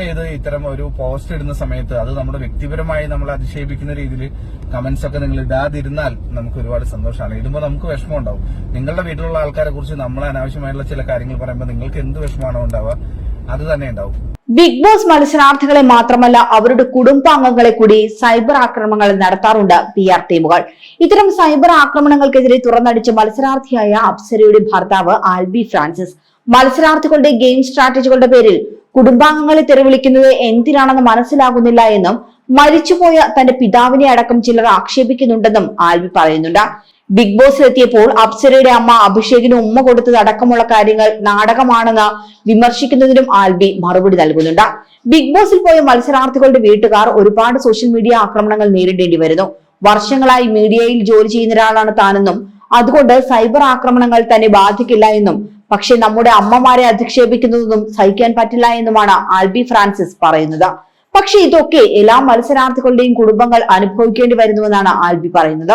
ചെയ്ത് ഇത്തരം ഒരു പോസ്റ്റ് ഇടുന്ന സമയത്ത് അത് നമ്മുടെ വ്യക്തിപരമായി നമ്മൾ അധിക്ഷേപിക്കുന്ന രീതിയിൽ കമന്റ്സ് ഒക്കെ നിങ്ങൾ ഇടാതിരുന്നാൽ നമുക്ക് ഒരുപാട് സന്തോഷമാണ്. ഇടുമ്പോൾ നമുക്ക് വിഷമം ഉണ്ടാവും. നിങ്ങളുടെ വീട്ടിലുള്ള ആൾക്കാരെ കുറിച്ച് നമ്മൾ അനാവശ്യമായിട്ടുള്ള ചില കാര്യങ്ങൾ പറയുമ്പോൾ നിങ്ങൾക്ക് എന്ത് വിഷമമാണോ ഉണ്ടാവുക അത് തന്നെ ഉണ്ടാവും. ബിഗ് ബോസ് മത്സരാർത്ഥികളെ മാത്രമല്ല അവരുടെ കുടുംബാംഗങ്ങളെ കൂടി സൈബർ ആക്രമണങ്ങൾ നടത്താറുണ്ട് പി ആർ ടീമുകൾ ഇത്തരം സൈബർ ആക്രമണങ്ങൾക്കെതിരെ തുറന്നടിച്ച മത്സരാർത്ഥിയായ അപ്സരയുടെ ഭർത്താവ് ആൽബി ഫ്രാൻസിസ്. മത്സരാർത്ഥികളുടെ ഗെയിം സ്ട്രാറ്റജികളുടെ പേരിൽ കുടുംബാംഗങ്ങളെ തെറിവിളിക്കുന്നത് എന്തിനാണെന്ന് മനസ്സിലാകുന്നില്ല എന്നും മരിച്ചുപോയ തന്റെ പിതാവിനെ അടക്കം ചിലർ ആക്ഷേപിക്കുന്നുണ്ടെന്നും ആൽബി പറയുന്നുണ്ട്. ബിഗ് ബോസിലെത്തിയപ്പോൾ അപ്സരയുടെ അമ്മ അഭിഷേകിന് ഉമ്മ കൊടുത്തത് അടക്കമുള്ള കാര്യങ്ങൾ നാടകമാണെന്ന് വിമർശിക്കുന്നതിനും ആൽബി മറുപടി നൽകുന്നുണ്ട്. ബിഗ് ബോസിൽ പോയ മത്സരാർത്ഥികളുടെ വീട്ടുകാർ ഒരുപാട് സോഷ്യൽ മീഡിയ ആക്രമണങ്ങൾ നേരിടേണ്ടി വരുന്നു. വർഷങ്ങളായി മീഡിയയിൽ ജോലി ചെയ്യുന്ന ഒരാളാണ് താനെന്നും അതുകൊണ്ട് സൈബർ ആക്രമണങ്ങൾ തന്നെ ബാധിക്കില്ല എന്നും പക്ഷെ നമ്മുടെ അമ്മമാരെ അധിക്ഷേപിക്കുന്നതൊന്നും സഹിക്കാൻ പറ്റില്ല എന്നുമാണ് ആൽബി ഫ്രാൻസിസ് പറയുന്നത്. പക്ഷെ ഇതൊക്കെ എല്ലാ മത്സരാർത്ഥികളുടെയും കുടുംബങ്ങൾ അനുഭവിക്കേണ്ടി വരുന്നുവെന്നാണ് ആൽബി പറയുന്നത്.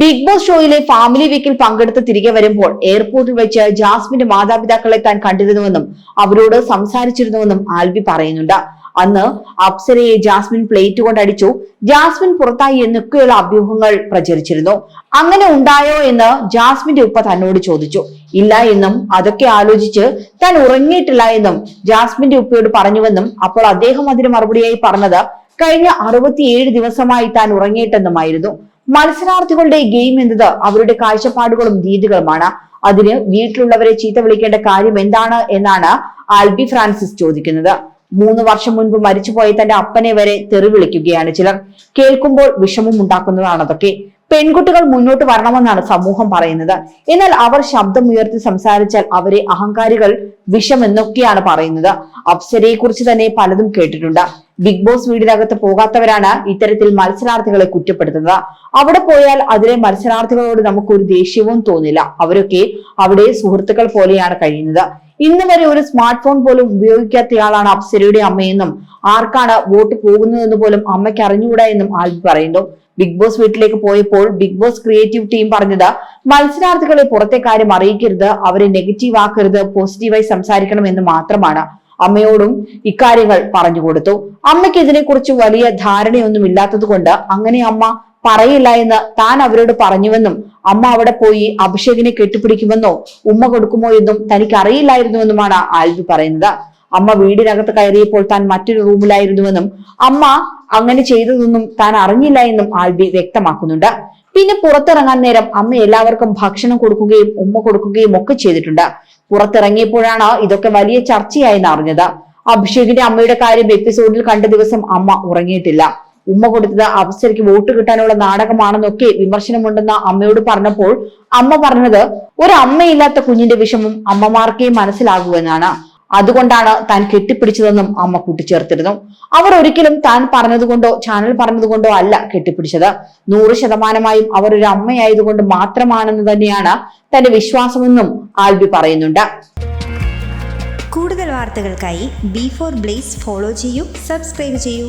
ബിഗ് ബോസ് ഷോയിലെ ഫാമിലി വീക്കിൽ പങ്കെടുത്ത് തിരികെ വരുമ്പോൾ എയർപോർട്ടിൽ വെച്ച് ജാസ്മിന്റെ മാതാപിതാക്കളെ താൻ കണ്ടിരുന്നുവെന്നും അവരോട് സംസാരിച്ചിരുന്നുവെന്നും ആൽബി പറയുന്നുണ്ട്. അന്ന് അപ്സരയെ ജാസ്മിൻ പ്ലേറ്റ് കൊണ്ട് അടിച്ചു. ജാസ്മിൻ പുറത്തായി എന്നൊക്കെയുള്ള അഭ്യൂഹങ്ങൾ പ്രചരിച്ചിരുന്നു. അങ്ങനെ ഉണ്ടായോ എന്ന് ജാസ്മിന്റെ ഉപ്പ തന്നോട് ചോദിച്ചു. ഇല്ല എന്നും അതൊക്കെ ആലോചിച്ച് താൻ ഉറങ്ങിയിട്ടില്ല എന്നും ജാസ്മിന്റെ ഉപ്പയോട് പറഞ്ഞുവെന്നും അപ്പോൾ അദ്ദേഹം അതിന് മറുപടിയായി പറഞ്ഞത് കഴിഞ്ഞ അറുപത്തിയേഴ് ദിവസമായി താൻ ഉറങ്ങിയിട്ടെന്നുമായിരുന്നു. മത്സരാർത്ഥികളുടെ ഗെയിം എന്നത് അവരുടെ കാഴ്ചപ്പാടുകളും രീതികളുമാണ്. അതിന് വീട്ടിലുള്ളവരെ ചീത്ത വിളിക്കേണ്ട കാര്യം എന്താണ് എന്നാണ് ആൽബി ഫ്രാൻസിസ് ചോദിക്കുന്നത്. മൂന്ന് വർഷം മുൻപ് മരിച്ചുപോയ തന്റെ അപ്പനെ വരെ തെറി വിളിക്കുകയാണ് ചിലർ. കേൾക്കുമ്പോൾ വിഷമം ഉണ്ടാക്കുന്നതാണ് അതൊക്കെ. പെൺകുട്ടികൾ മുന്നോട്ട് വരണമെന്നാണ് സമൂഹം പറയുന്നത്. എന്നാൽ അവർ ശബ്ദമുയർത്തി സംസാരിച്ചാൽ അവരെ അഹങ്കാരികൾ വിഷമെന്നൊക്കെയാണ് പറയുന്നത്. അപ്സരയെ കുറിച്ച് തന്നെ പലതും കേട്ടിട്ടുണ്ട്. ബിഗ് ബോസ് വീടിനകത്ത് പോകാത്തവരാണ് ഇത്തരത്തിൽ മത്സരാർത്ഥികളെ കുറ്റപ്പെടുത്തുന്നത്. അവിടെ പോയാൽ അതിലെ മത്സരാർത്ഥികളോട് നമുക്കൊരു ദേഷ്യവും തോന്നില്ല. അവരൊക്കെ അവിടെ സുഹൃത്തുക്കൾ പോലെയാണ് കഴിയുന്നത്. ഇന്ന് വരെ ഒരു സ്മാർട്ട് ഫോൺ പോലും ഉപയോഗിക്കാത്തയാളാണ് അപ്സരയുടെ അമ്മയെന്നും ആർക്കാണ് വോട്ട് പോകുന്നതെന്ന് പോലും അമ്മയ്ക്ക് അറിഞ്ഞുകൂടാ എന്നും ആൽബി പറയുന്നു. ബിഗ് ബോസ് വീട്ടിലേക്ക് പോയപ്പോൾ ബിഗ് ബോസ് ക്രിയേറ്റീവ് ടീം പറഞ്ഞത് മത്സരാർത്ഥികളെ പുറത്തെ കാര്യം അറിയിക്കരുത് അവരെ നെഗറ്റീവ് ആക്കരുത് പോസിറ്റീവായി സംസാരിക്കണം എന്ന് മാത്രമാണ്. അമ്മയോടും ഇക്കാര്യങ്ങൾ പറഞ്ഞു കൊടുത്തു. അമ്മയ്ക്ക് ഇതിനെക്കുറിച്ച് വലിയ ധാരണയൊന്നും ഇല്ലാത്തത് കൊണ്ട് അങ്ങനെ അമ്മ പറയില്ല എന്ന് താൻ അവരോട് പറഞ്ഞുവെന്നും അമ്മ അവിടെ പോയി അഭിഷേകിനെ കെട്ടിപ്പിടിക്കുമെന്നോ ഉമ്മ കൊടുക്കുമോ എന്നും തനിക്ക് അറിയില്ലായിരുന്നുവെന്നുമാണ് ആൽബി പറയുന്നത്. അമ്മ വീടിനകത്ത് കയറിയപ്പോൾ താൻ മറ്റൊരു റൂമിലായിരുന്നുവെന്നും അമ്മ അങ്ങനെ ചെയ്തതൊന്നും താൻ അറിഞ്ഞില്ല എന്നും ആൽബി വ്യക്തമാക്കുന്നുണ്ട്. പിന്നെ പുറത്തിറങ്ങാൻ നേരം അമ്മ എല്ലാവർക്കും ഭക്ഷണം കൊടുക്കുകയും ഉമ്മ കൊടുക്കുകയും ഒക്കെ ചെയ്തിട്ടുണ്ട്. പുറത്തിറങ്ങിയപ്പോഴാണ് ഇതൊക്കെ വലിയ ചർച്ചയായെന്ന് അറിഞ്ഞത്. അഭിഷേകിന്റെ അമ്മയുടെ കാര്യം എപ്പിസോഡിൽ കണ്ട ദിവസം അമ്മ ഉറങ്ങിയിട്ടില്ല. ഉമ്മ കൊടുത്തത് അവസരയ്ക്ക് വോട്ട് കിട്ടാനുള്ള നാടകമാണെന്നൊക്കെ വിമർശനമുണ്ടെന്ന് അമ്മയോട് പറഞ്ഞപ്പോൾ അമ്മ പറഞ്ഞത് ഒരു അമ്മയില്ലാത്ത കുഞ്ഞിന്റെ വിഷമം അമ്മമാർക്കേ മനസ്സിലാകൂ എന്നാണ് അതുകൊണ്ടാണ് താൻ കെട്ടിപ്പിടിച്ചതെന്നും അമ്മ കൂട്ടിച്ചേർത്തിരുന്നു. അവർ ഒരിക്കലും താൻ പറഞ്ഞതുകൊണ്ടോ ചാനൽ പറഞ്ഞതുകൊണ്ടോ അല്ല കെട്ടിപ്പിടിച്ചത്. നൂറ് ശതമാനമായും അവർ ഒരു അമ്മയായതുകൊണ്ട് മാത്രമാണെന്ന് തന്നെയാണ് തന്റെ വിശ്വാസമെന്നും ആൽബി പറയുന്നുണ്ട്. കൂടുതൽ വാർത്തകൾക്കായി ബി ഫോർ ബ്ലേസ് ഫോളോ ചെയ്യൂ സബ്സ്ക്രൈബ് ചെയ്യൂ.